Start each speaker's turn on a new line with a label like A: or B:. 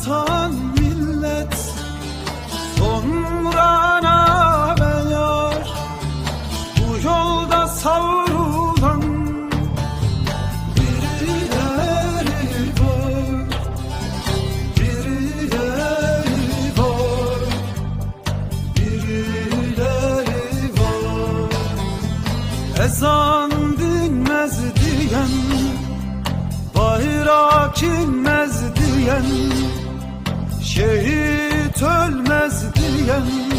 A: vatan millet Sonrana beyar Bu yolda savrulan Birileri var. Birileri var. Birileri var. Ezan 人。